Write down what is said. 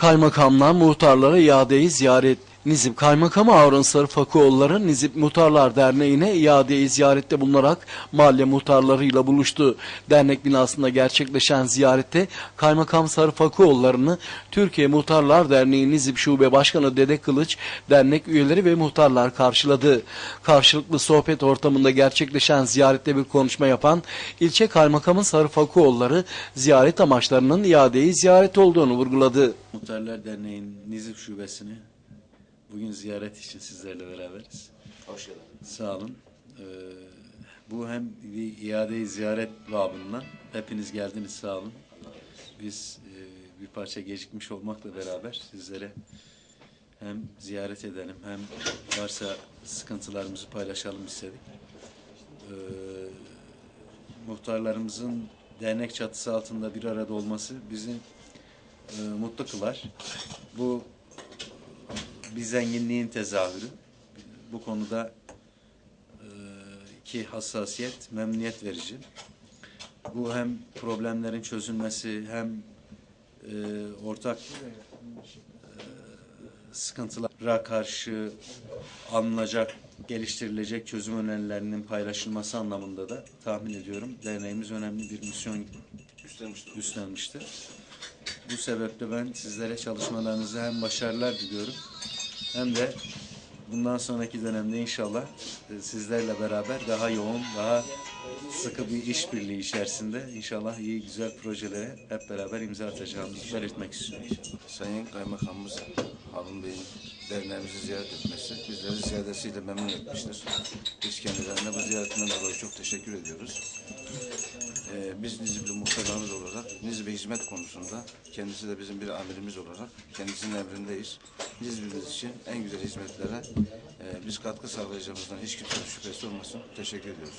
Kaymakamla muhtarlara iadeyi ziyaret. Nizip Kaymakamı Harun Sarıfakoğulları Nizip Muhtarlar Derneği'ne iadeyi ziyarette bulunarak mahalle muhtarlarıyla buluştu. Dernek binasında gerçekleşen ziyarette Kaymakam Sarıfakoğulları'nı Türkiye Muhtarlar Derneği Nizip Şube Başkanı Dede Kılıç, dernek üyeleri ve muhtarlar karşıladı. Karşılıklı sohbet ortamında gerçekleşen ziyarette bir konuşma yapan ilçe kaymakamı Sarıfakoğulları ziyaret amaçlarının iadeyi ziyaret olduğunu vurguladı. Muhtarlar Derneği'nin Nizip Şubesi'ni bugün ziyaret için sizlerle beraberiz. Hoş geldiniz. Sağ olun. Ee, bu hem bir iade ziyaret babından hepiniz geldiniz sağ olun. Biz e, bir parça gecikmiş olmakla beraber sizlere hem ziyaret edelim hem varsa sıkıntılarımızı paylaşalım istedik. Ee, muhtarlarımızın dernek çatısı altında bir arada olması bizi e, mutlu kılar. Bu bir zenginliğin tezahürü. Bu konuda e, ki hassasiyet memnuniyet verici. Bu hem problemlerin çözülmesi hem e, ortak e, sıkıntılara karşı alınacak, geliştirilecek çözüm önerilerinin paylaşılması anlamında da tahmin ediyorum derneğimiz önemli bir misyon Üstlenmiştim. üstlenmiştir. Bu sebeple ben sizlere çalışmalarınızı hem başarılar diliyorum hem de bundan sonraki dönemde inşallah e, sizlerle beraber daha yoğun, daha sıkı bir işbirliği içerisinde inşallah iyi güzel projelere hep beraber imza atacağımızı belirtmek istiyorum. Sayın Kaymakamımız Harun Bey'in derneğimizi ziyaret etmesi bizleri ziyadesiyle memnun etmiştir. Biz kendilerine bu ziyaretinden dolayı çok teşekkür ediyoruz. Ee, biz Nizipli muhtarlarımız olarak Nizip'e hizmet konusunda kendisi de bizim bir amirimiz olarak kendisinin emrindeyiz. Nizip'imiz için en güzel hizmetlere e, biz katkı sağlayacağımızdan hiç kimsenin şüphesi olmasın. Teşekkür ediyoruz.